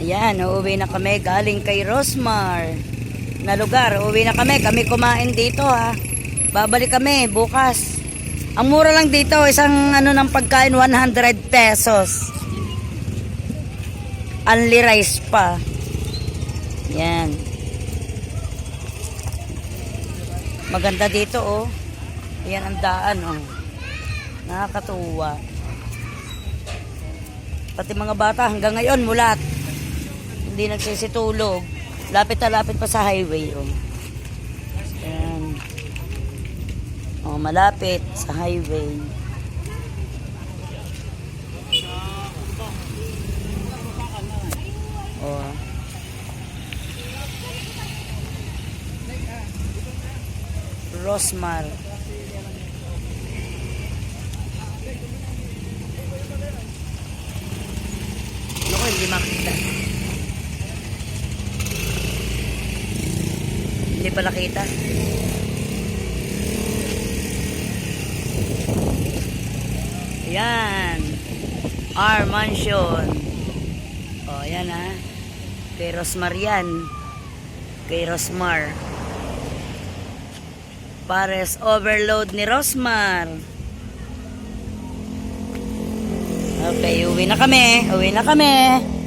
Ayan, uuwi na kami galing kay Rosmar na lugar. Uuwi na kami. Kami kumain dito ha. Babalik kami bukas. Ang mura lang dito, isang ano ng pagkain, 100 pesos. Only rice pa. Yan. Maganda dito oh. Ayan ang daan oh. Nakakatuwa. Pati mga bata hanggang ngayon mulat. Hindi nagsisitulog. Lapit na lapit pa sa highway oh. Ayan. Oh, malapit sa highway. Oh. Rosmar. Naku, hindi makita. Hindi pala kita. Yan. Our mansion. O, oh, yan ha. Kay Rosmar yan. Kay Rosmar. Pares overload ni Rosmar. Okay, uwi na kami. Uwi na kami.